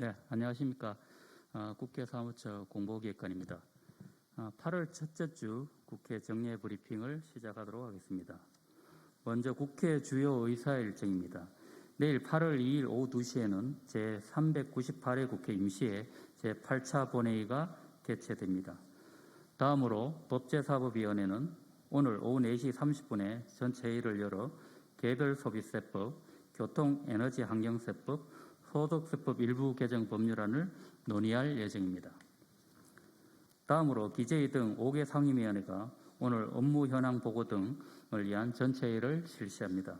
네, 안녕하십니까. 어, 국회 사무처 공보기획관입니다. 어, 8월 첫째 주 국회 정례 브리핑을 시작하도록 하겠습니다. 먼저 국회 주요 의사 일정입니다. 내일 8월 2일 오후 2시에는 제398회 국회 임시회 제8차 본회의가 개최됩니다. 다음으로 법제사법위원회는 오늘 오후 4시 30분에 전체 회의를 열어 개별 소비세법, 교통에너지환경세법, 소득세법 일부 개정 법률안을 논의할 예정입니다. 다음으로 기재위 등 5개 상임위원회가 오늘 업무 현황 보고 등을 위한 전체 회의를 실시합니다.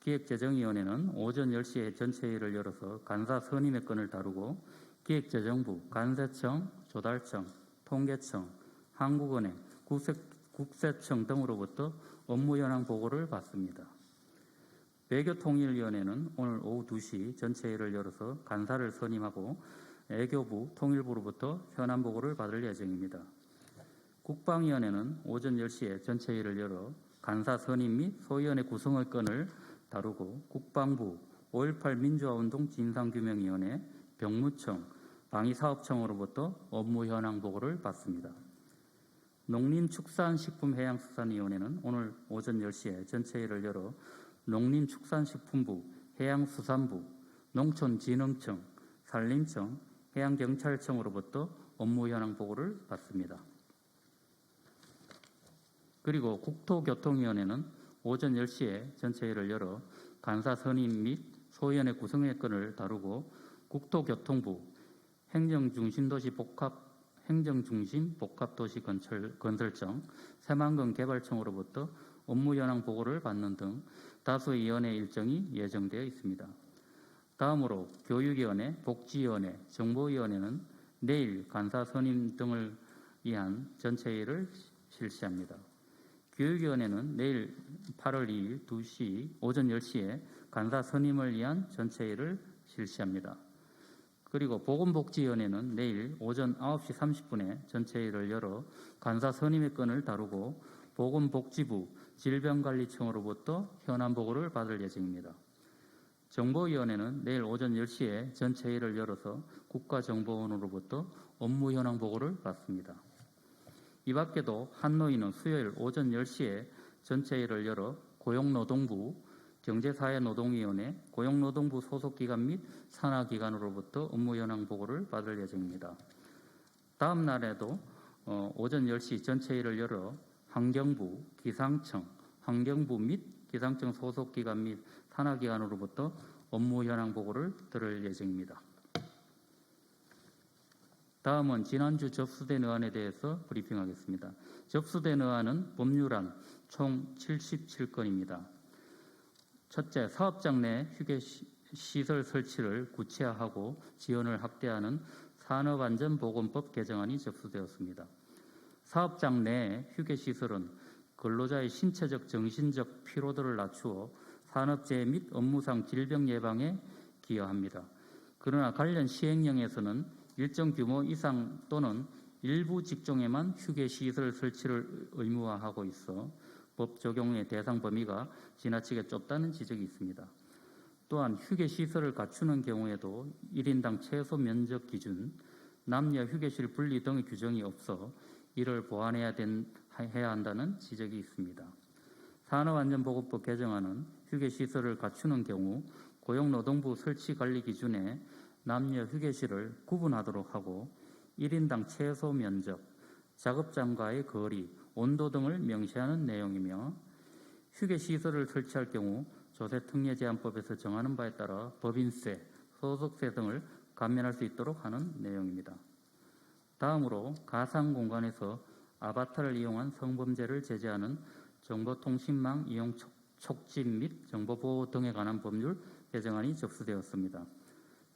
기획재정위원회는 오전 10시에 전체 회의를 열어서 간사 선임의 건을 다루고 기획재정부, 간세청, 조달청, 통계청, 한국은행, 국세, 국세청 등으로부터 업무 현황 보고를 받습니다. 외교통일위원회는 오늘 오후 2시 전체 회의를 열어서 간사를 선임하고 외교부, 통일부로부터 현안 보고를 받을 예정입니다. 국방위원회는 오전 10시에 전체 회의를 열어 간사 선임 및 소위원회 구성의 건을 다루고 국방부, 5.18 민주화운동 진상규명위원회, 병무청, 방위사업청으로부터 업무 현황 보고를 받습니다. 농림축산식품해양수산위원회는 오늘 오전 10시에 전체 회의를 열어 농림축산식품부, 해양수산부, 농촌진흥청, 산림청, 해양경찰청으로부터 업무 현황 보고를 받습니다. 그리고 국토교통위원회는 오전 10시에 전체 회의를 열어 간사 선임 및 소위원회 구성의 건을 다루고 국토교통부, 행정중심도시 복합 행정중심 복합도시 건설, 건설청, 새만금 개발청으로부터 업무 현황 보고를 받는 등 다수의 위원회 일정이 예정되어 있습니다. 다음으로 교육위원회, 복지위원회, 정보위원회는 내일 간사 선임 등을 위한 전체 회의를 실시합니다. 교육위원회는 내일 8월 2일 2시 오전 10시에 간사 선임을 위한 전체 회의를 실시합니다. 그리고 보건복지위원회는 내일 오전 9시 30분에 전체 회의를 열어 간사 선임의 건을 다루고 보건복지부 질병관리청으로부터 현안 보고를 받을 예정입니다. 정보위원회는 내일 오전 10시에 전체 회의를 열어서 국가정보원으로부터 업무 현황 보고를 받습니다. 이 밖에도 한노위는 수요일 오전 10시에 전체 회의를 열어 고용노동부, 경제사회노동위원회, 고용노동부 소속기관 및 산하기관으로부터 업무 현황 보고를 받을 예정입니다. 다음 날에도 어, 오전 10시 전체 회의를 열어 환경부, 기상청, 환경부 및 기상청 소속 기관 및 산하 기관으로부터 업무 현황 보고를 들을 예정입니다. 다음은 지난주 접수된 의안에 대해서 브리핑하겠습니다. 접수된 의안은 법률안 총 77건입니다. 첫째, 사업장 내 휴게 시설 설치를 구체화하고 지원을 확대하는 산업안전보건법 개정안이 접수되었습니다. 사업장 내 휴게 시설은 근로자의 신체적, 정신적 피로도를 낮추어 산업재해 및 업무상 질병 예방에 기여합니다. 그러나 관련 시행령에서는 일정 규모 이상 또는 일부 직종에만 휴게 시설 설치를 의무화하고 있어 법 적용의 대상 범위가 지나치게 좁다는 지적이 있습니다. 또한 휴게 시설을 갖추는 경우에도 1인당 최소 면적 기준, 남녀 휴게실 분리 등의 규정이 없어 이를 보완해야 된, 해야 한다는 지적이 있습니다. 산업안전보건법 개정안은 휴게 시설을 갖추는 경우 고용노동부 설치 관리 기준에 남녀 휴게실을 구분하도록 하고 1인당 최소 면적, 작업장과의 거리, 온도 등을 명시하는 내용이며 휴게 시설을 설치할 경우 조세특례제한법에서 정하는 바에 따라 법인세, 소득세 등을 감면할 수 있도록 하는 내용입니다. 다음으로 가상 공간에서 아바타를 이용한 성범죄를 제재하는 정보통신망 이용 촉진 및 정보보호 등에 관한 법률 개정안이 접수되었습니다.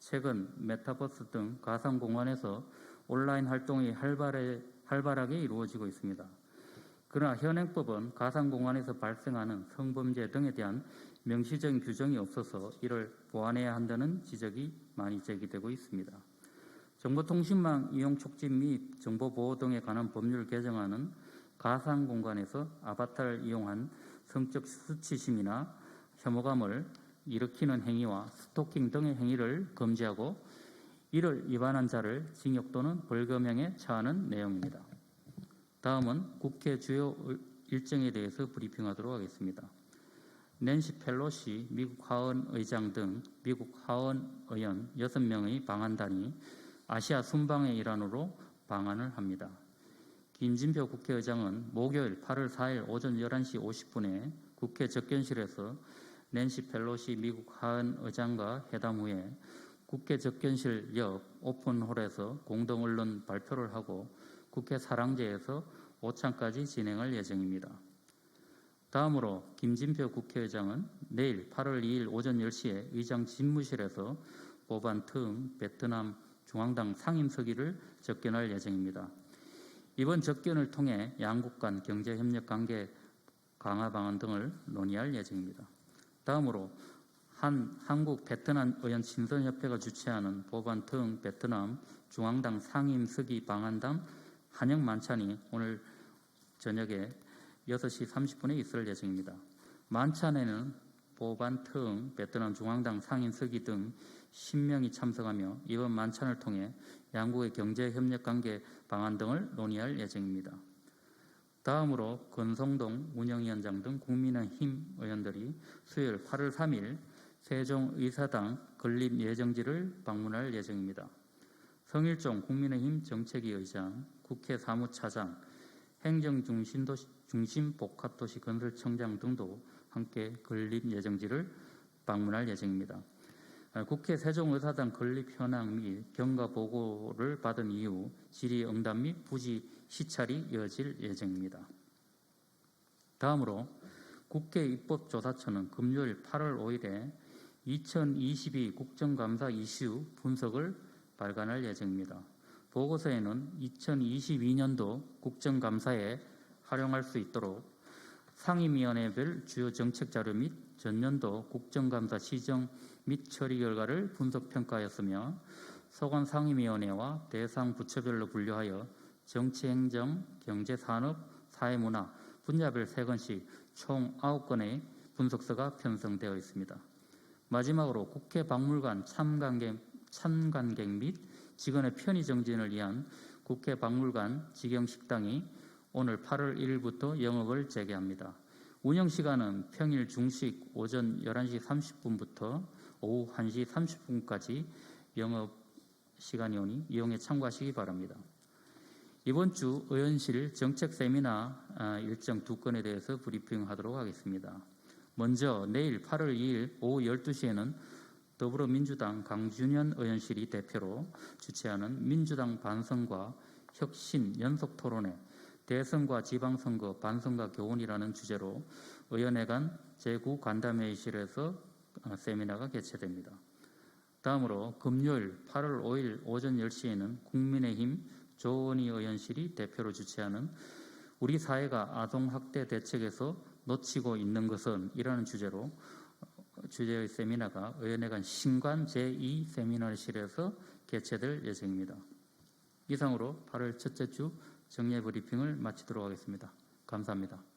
최근 메타버스 등 가상 공간에서 온라인 활동이 활발해, 활발하게 이루어지고 있습니다. 그러나 현행법은 가상 공간에서 발생하는 성범죄 등에 대한 명시적인 규정이 없어서 이를 보완해야 한다는 지적이 많이 제기되고 있습니다. 정보통신망 이용 촉진 및 정보보호 등에 관한 법률 개정안은 가상 공간에서 아바타를 이용한 성적 수치심이나 혐오감을 일으키는 행위와 스토킹 등의 행위를 금지하고 이를 위반한 자를 징역 또는 벌금형에 처하는 내용입니다. 다음은 국회 주요 일정에 대해서 브리핑하도록 하겠습니다. 낸시 펠로시 미국 하원 의장 등 미국 하원 의원 6명의 방한단이 아시아 순방의 일환으로 방한을 합니다. 김진표 국회의장은 목요일 8월 4일 오전 11시 50분에 국회 접견실에서 낸시 펠로시 미국 하원 의장과 회담 후에 국회 접견실 옆 오픈홀에서 공동 언론 발표를 하고 국회 사랑제에서 오찬까지 진행할 예정입니다. 다음으로 김진표 국회의장은 내일 8월 2일 오전 10시에 의장 집무실에서 보반 틈 베트남 중앙당 상임서기를 접견할 예정입니다. 이번 접견을 통해 양국 간 경제 협력 관계 강화 방안 등을 논의할 예정입니다. 다음으로 한 한국 베트남 의원 친선협회가 주최하는 보반 등 베트남 중앙당 상임서기 방한담 한영 만찬이 오늘 저녁에 6시 30분에 있을 예정입니다. 만찬에는 보반 등 베트남 중앙당 상임서기 등 10명이 참석하며 이번 만찬을 통해 양국의 경제 협력 관계 방안 등을 논의할 예정입니다. 다음으로 권성동 운영위원장 등 국민의힘 의원들이 수요일 8월 3일 세종의사당 건립 예정지를 방문할 예정입니다. 성일종 국민의힘 정책위 의장, 국회 사무차장, 행정중심도시 중심복합도시 건설청장 등도 함께 건립 예정지를 방문할 예정입니다. 아, 국회 세종의사당 건립 현황 및 경과 보고를 받은 이후 질의 응답 및 부지 시찰이 이어질 예정입니다. 다음으로 국회 입법조사처는 금요일 8월 5일에 2022 국정감사 이슈 분석을 발간할 예정입니다. 보고서에는 2022년도 국정감사에 활용할 수 있도록 상임위원회별 주요 정책 자료 및 전년도 국정감사 시정 및 처리 결과를 분석 평가하였으며 소관 상임위원회와 대상 부처별로 분류하여 정치 행정, 경제 산업, 사회 문화 분야별 3건씩 총 9건의 분석서가 편성되어 있습니다. 마지막으로 국회 박물관 참관객, 참관객 및 직원의 편의 정진을 위한 국회 박물관 직영 식당이 오늘 8월 1일부터 영업을 재개합니다. 운영 시간은 평일 중식 오전 11시 30분부터 오후 1시 30분까지 영업 시간이 오니 이용에 참고하시기 바랍니다. 이번 주 의원실 정책 세미나 아, 일정 두 건에 대해서 브리핑하도록 하겠습니다. 먼저 내일 8월 2일 오후 12시에는 더불어민주당 강준현 의원실이 대표로 주최하는 민주당 반성과 혁신 연속 토론회 대선과 지방선거 반선과 교훈이라는 주제로 의원회 간 제9 간담회의실에서 어, 세미나가 개최됩니다. 다음으로 금요일 8월 5일 오전 10시에는 국민의힘 조원희 의원실이 대표로 주최하는 우리 사회가 아동학대 대책에서 놓치고 있는 것은 이라는 주제로 어, 주제의 세미나가 의원회 간 신관 제2 세미나실에서 개최될 예정입니다. 이상으로 8월 첫째 주 정례 브리핑을 마치도록 하겠습니다. 감사합니다.